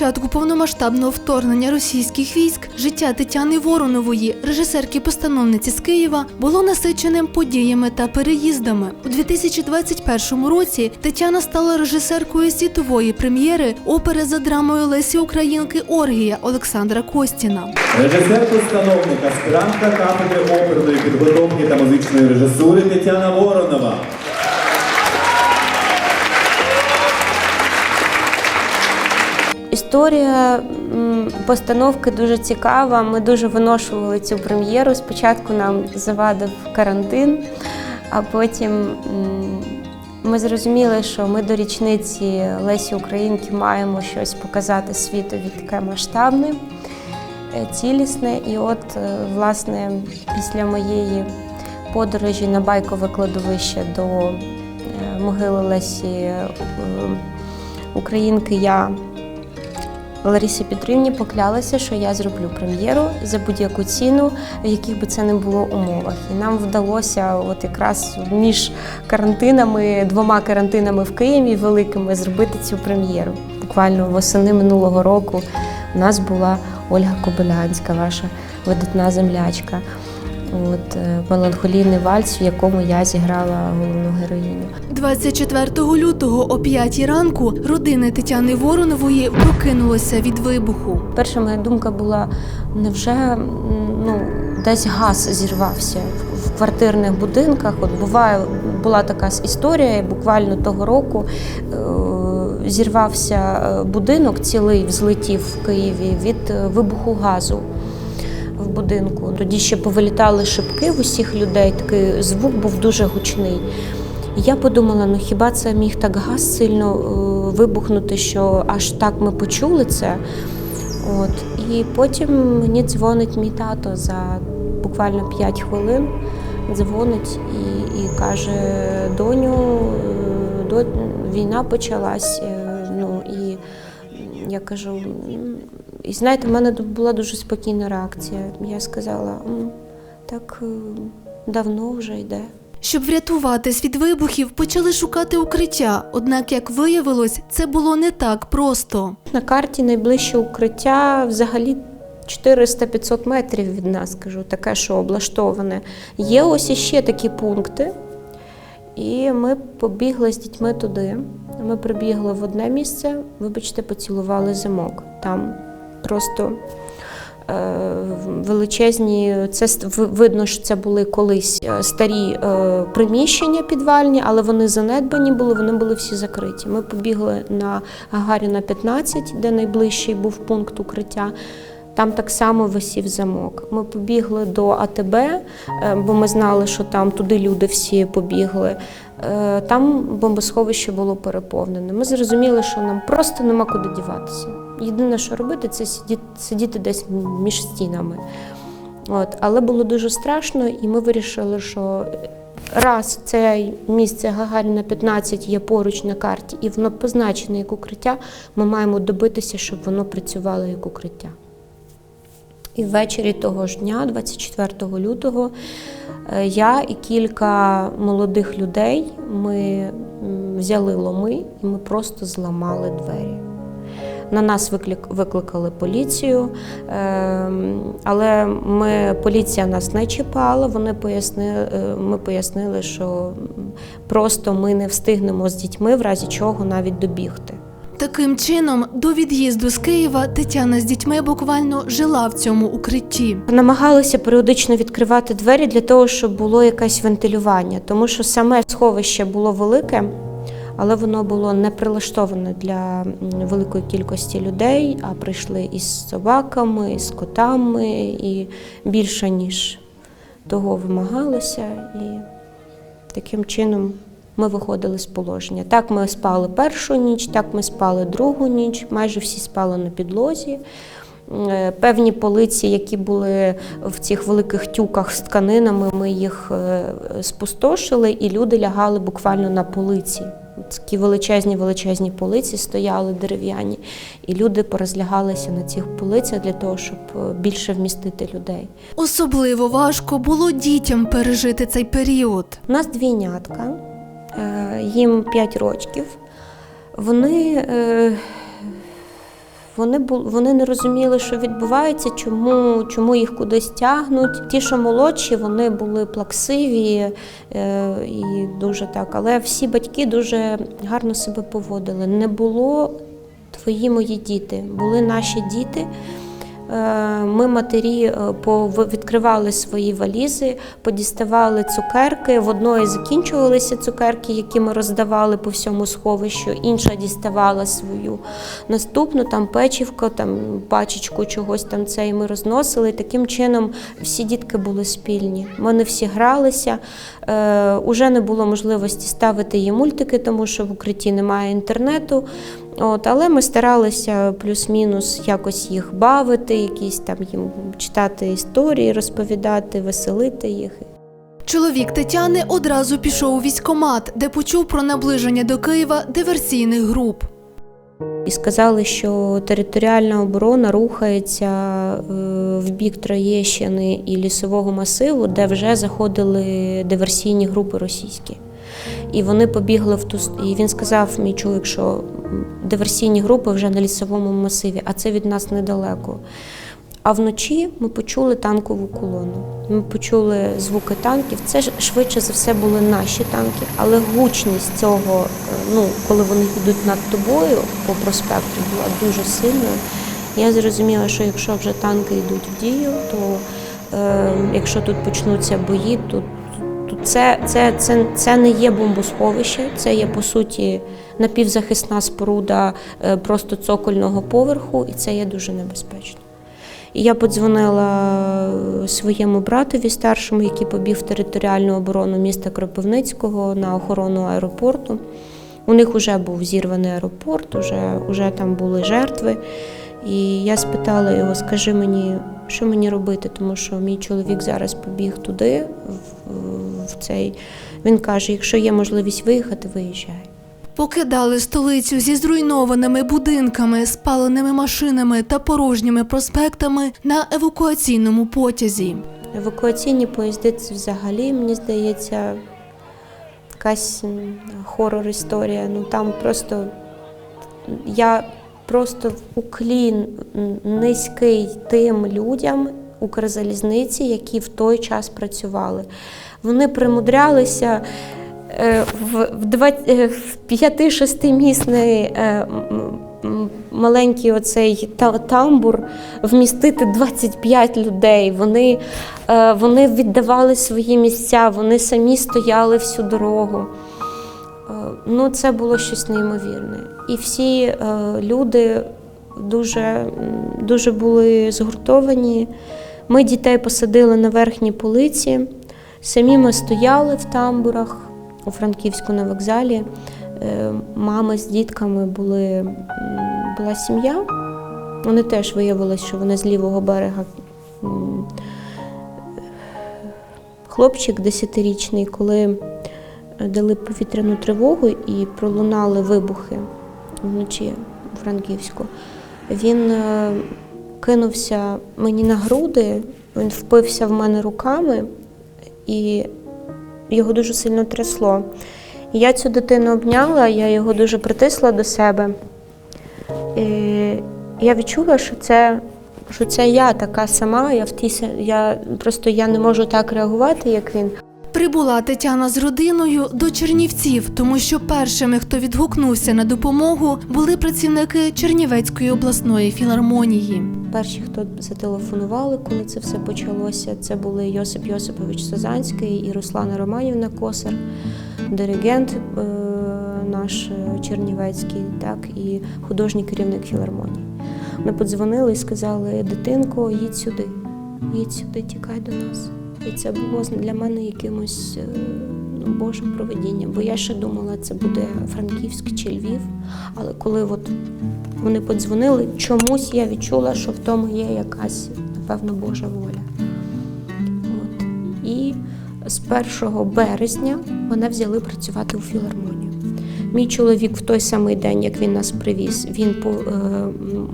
початку повномасштабного вторгнення російських військ життя Тетяни Воронової, режисерки-постановниці з Києва, було насиченим подіями та переїздами. У 2021 році Тетяна стала режисеркою світової прем'єри опери за драмою Лесі Українки Оргія Олександра Костіна. Режисер-постановник, аспірантка кафедри оперної підготовки та музичної режисури Тетяна Воронова. Історія постановки дуже цікава. Ми дуже виношували цю прем'єру. Спочатку нам завадив карантин, а потім ми зрозуміли, що ми до річниці Лесі Українки маємо щось показати світові таке масштабне, е, цілісне. І от, е, власне, після моєї подорожі на байкове кладовище до е, могили Лесі Українки я Ларісі Петрівні поклялася, що я зроблю прем'єру за будь-яку ціну, в яких би це не було умовах. І нам вдалося, от якраз між карантинами, двома карантинами в Києві великими, зробити цю прем'єру. Буквально восени минулого року у нас була Ольга Кобилянська, ваша видатна землячка. От е, меланхолійний вальс, в якому я зіграла головну героїню. 24 лютого о 5 ранку родини Тетяни Воронової прокинулися від вибуху. Перша моя думка була: невже ну, десь газ зірвався в- квартирних будинках? От буває, була така історія, буквально того року е, зірвався е, будинок, цілий взлетів в Києві від вибуху газу. Будинку тоді ще повилітали шибки в усіх людей. Такий звук був дуже гучний. І я подумала: ну хіба це міг так газ сильно е, вибухнути, що аж так ми почули це? От. І потім мені дзвонить мій тато за буквально 5 хвилин. Дзвонить і, і каже: доню, е, до, війна почалась. е, Ну, і я кажу. І знаєте, в мене була дуже спокійна реакція. Я сказала, так е, давно вже йде. Щоб врятуватись від вибухів, почали шукати укриття. Однак, як виявилось, це було не так просто. На карті найближче укриття взагалі 400-500 метрів від нас, кажу, таке, що облаштоване. Є ось іще такі пункти. І ми побігли з дітьми туди. Ми прибігли в одне місце, вибачте, поцілували замок. Там просто е, величезні, це видно, що це були колись е, старі е, приміщення підвальні, але вони занедбані були, вони були всі закриті. Ми побігли на Гагаріна 15, де найближчий був пункт укриття. Там так само висів замок. Ми побігли до АТБ, бо ми знали, що там туди люди всі побігли. Там бомбосховище було переповнене. Ми зрозуміли, що нам просто нема куди діватися. Єдине, що робити, це сидіти, сидіти десь між стінами. От. Але було дуже страшно, і ми вирішили, що раз це місце Гагаріна 15 є поруч на карті, і воно позначене як укриття, ми маємо добитися, щоб воно працювало як укриття. І ввечері того ж дня, 24 лютого, е, я і кілька молодих людей ми взяли ломи і ми просто зламали двері. На нас виклик, викликали поліцію, ем, але ми, поліція нас не чіпала. Вони пояснили, е, ми пояснили, що просто ми не встигнемо з дітьми, в разі чого навіть добігти. Таким чином, до від'їзду з Києва Тетяна з дітьми буквально жила в цьому укритті. Намагалися періодично відкривати двері для того, щоб було якесь вентилювання, тому що саме сховище було велике, але воно було не прилаштоване для великої кількості людей, а прийшли із собаками, із котами, і більше ніж того вимагалося. І таким чином ми виходили з положення. Так ми спали першу ніч, так ми спали другу ніч, майже всі спали на підлозі. Е, Певні полиці, які були в цих великих тюках з тканинами, ми їх е, спустошили, і люди лягали буквально на полиці. Такі величезні величезні полиці стояли дерев'яні, і люди порозлягалися на цих полицях для того, щоб е, більше вмістити людей. Особливо важко було дітям пережити цей період. У нас двійнятка, е, їм 5 років. Вони е, Вони бу- вони не розуміли, що відбувається, чому, чому їх кудись тягнуть. Ті, що молодші, вони були плаксиві е, і дуже так. Але всі батьки дуже гарно себе поводили. Не було твої мої діти, були наші діти. Е, Ми, матері, е, відкривали свої валізи, подіставали цукерки. В одної закінчувалися цукерки, які ми роздавали по всьому сховищу. Інша діставала свою наступну там печівку, там пачечку чогось там це, і ми розносили. Таким чином всі дітки були спільні. Не всі гралися. Е, уже не було можливості ставити їм мультики, тому що в укритті немає інтернету. От, але ми старалися плюс-мінус якось їх бавити, якісь там їм читати історії, розповідати, веселити їх. Чоловік Тетяни одразу пішов у військкомат, де почув про наближення до Києва диверсійних груп. І сказали, що територіальна оборона рухається е, в бік Троєщини і лісового масиву, де вже заходили диверсійні групи російські. І вони побігли в ту І він сказав, мій чоловік, що диверсійні групи вже на лісовому масиві, а це від нас недалеко. А вночі ми почули танкову колону. Ми почули звуки танків. Це швидше за все були наші танки, але гучність цього, е, ну коли вони йдуть над тобою по проспекту, була дуже сильною. Я зрозуміла, що якщо вже танки йдуть в дію, то е, якщо тут почнуться бої, то це, це, це, це не є бомбосховище, це є по суті напівзахисна споруда е, просто цокольного поверху, і це є дуже небезпечно. І я подзвонила е, своєму братові старшому, який побіг в територіальну оборону міста Кропивницького на охорону аеропорту. У них вже був зірваний аеропорт, вже, вже там були жертви. І я спитала його, скажи мені, що мені робити, тому що мій чоловік зараз побіг туди, в, в цей. Він каже: якщо є можливість виїхати, виїжджай. Покидали столицю зі зруйнованими будинками, спаленими машинами та порожніми проспектами на евакуаційному потязі. Евакуаційні поїзди це взагалі, мені здається, якась хорор-історія. Ну там просто я просто в уклін низький тим людям Укрзалізниці, які в той час працювали. Вони примудрялися е, в, в, два- е, 5-6 місний е, маленький оцей тамбур вмістити 25 людей. Вони, вони віддавали свої місця, вони самі стояли всю дорогу. Ну, це було щось неймовірне. І всі люди дуже, дуже були згуртовані. Ми дітей посадили на верхні полиці. Самі ми стояли в тамбурах у Франківську на вокзалі. Е, Мами з дітками були, була сім'я. Вони теж виявилось, що вони з лівого берега. Хлопчик десятирічний, коли дали повітряну тривогу і пролунали вибухи вночі у Франківську, він е, кинувся мені на груди, він впився в мене руками, і його дуже сильно трясло. Я цю дитину обняла, я його дуже притисла до себе. І я відчула, що це, що це я така сама. Я в тій, я, просто я не можу так реагувати, як він. Прибула Тетяна з родиною до Чернівців, тому що першими, хто відгукнувся на допомогу, були працівники Чернівецької обласної філармонії. Перші, хто зателефонували, коли це все почалося, це були Йосип Йосипович Сазанський і Руслана Романівна Косар, диригент е, наш Чернівецький, так, і художній керівник філармонії. Ми подзвонили і сказали: дитинко, їдь сюди, їдь сюди, тікай до нас. І це було для мене якимось е, ну, Божим проведінням, бо я ще думала, це буде Франківськ чи Львів. Але коли от вони подзвонили, чомусь я відчула, що в тому є якась, напевно, Божа воля. От. І з 1 березня мене взяли працювати у філармонію. Мій чоловік в той самий день, як він нас привіз, він е,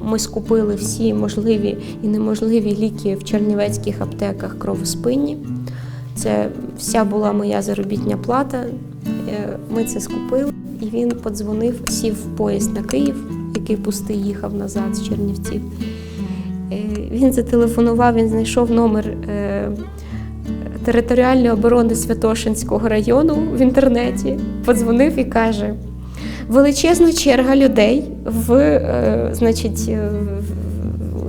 ми скупили всі можливі і неможливі ліки в чернівецьких аптеках кровоспинні. Це вся була моя заробітня плата. Е, Ми це скупили, і він подзвонив, сів в поїзд на Київ який пустий їхав назад з Чернівців. Е, Він зателефонував, він знайшов номер територіальної оборони Святошинського району в інтернеті, подзвонив і каже: величезна черга людей, в, е, значить, е, в-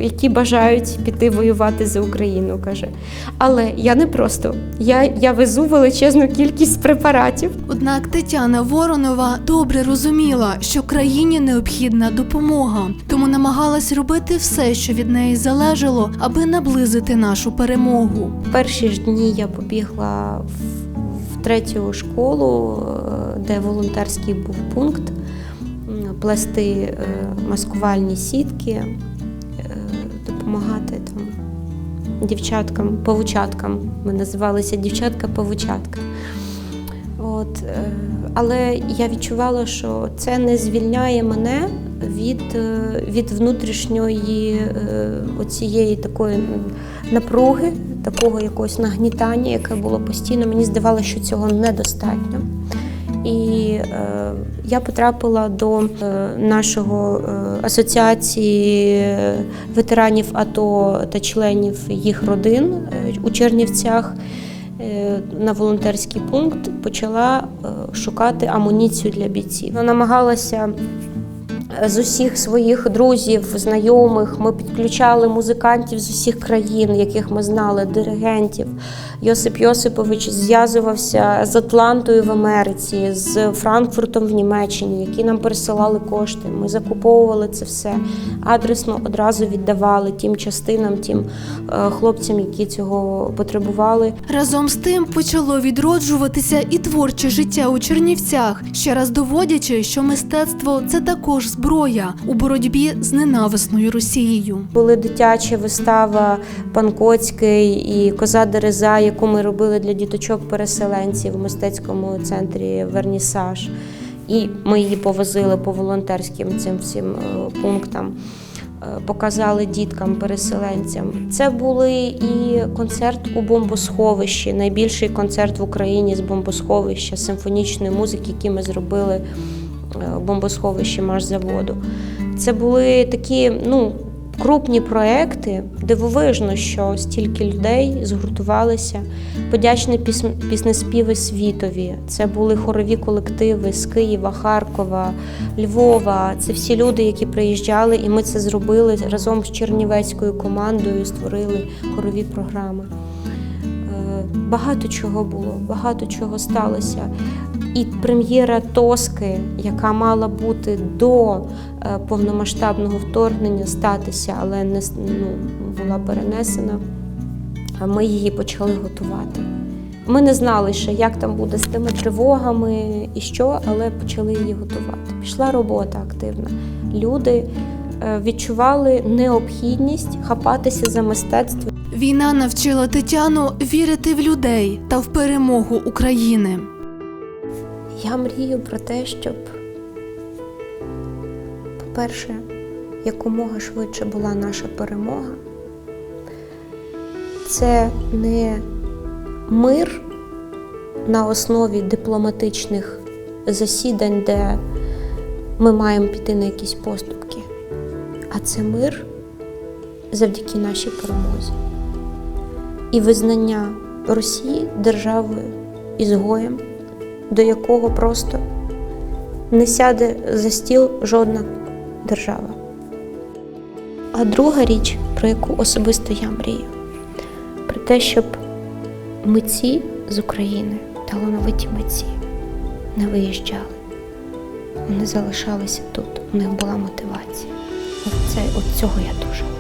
які бажають піти воювати за Україну. каже. Але я не просто, я, я везу величезну кількість препаратів. Однак Тетяна Воронова добре розуміла, що країні необхідна допомога, тому намагалась робити все, що від неї залежало, аби наблизити нашу перемогу. Перші ж дні я побігла в, в третю школу, е, де волонтерський був пункт, плести е, маскувальні сітки, е, допомагати там дівчаткам, павучаткам. Ми називалися дівчатка-павучатка. От, е, але я відчувала, що це не звільняє мене від, від внутрішньої оцієї такої напруги, такого якогось нагнітання, яке було постійно. Мені здавалося, що цього недостатньо. І е, я потрапила до е, нашого е, асоціації ветеранів АТО та членів їх родин у Чернівцях на волонтерський пункт. Почала шукати амуніцію для бійців. Вона намагалася з усіх своїх друзів, знайомих. Ми підключали музикантів з усіх країн, яких ми знали, диригентів. Йосип Йосипович зв'язувався з Атлантою в Америці, з Франкфуртом в Німеччині, які нам пересилали кошти. Ми закуповували це все адресно одразу віддавали тим частинам, тим е, хлопцям, які цього потребували. Разом з тим почало відроджуватися і творче життя у Чернівцях, ще раз доводячи, що мистецтво це також зброя у боротьбі з ненависною Росією. Були дитяча вистава Пан Коцький і Коза Дереза, яку ми робили для діточок-переселенців в мистецькому центрі Вернісаж. І ми її повозили по волонтерським цим всім е, пунктам. е, Показали діткам, переселенцям. Це були і концерт у бомбосховищі, найбільший концерт в Україні з бомбосховища симфонічної музики, який ми зробили е, в бомбосховищі Машзаводу. Це були такі ну, крупні проекти. Дивовижно, що стільки людей згуртувалися. Подячні піснеспіви світові. Це були хорові колективи з Києва, Харкова, Львова. Це всі люди, які приїжджали, і ми це зробили разом з чернівецькою командою, створили хорові програми. Е, Багато чого було, багато чого сталося. І прем'єра Тоски, яка мала бути до е, повномасштабного вторгнення статися, але не ну, була перенесена. Ми її почали готувати. Ми не знали ще, як там буде з тими тривогами і що, але почали її готувати. Пішла робота активна. Люди е, відчували необхідність хапатися за мистецтво. Війна навчила Тетяну вірити в людей та в перемогу України. Я мрію про те, щоб, по-перше, якомога швидше була наша перемога. Це не мир на основі дипломатичних засідань, де ми маємо піти на якісь поступки, а це мир завдяки нашій перемозі і визнання Росії державою ізгоєм до якого просто не сяде за стіл жодна держава. А друга річ, про яку особисто я мрію, про те, щоб митці з України, талановиті митці, не виїжджали. Вони залишалися тут, у них була мотивація. От, це, от цього я дуже.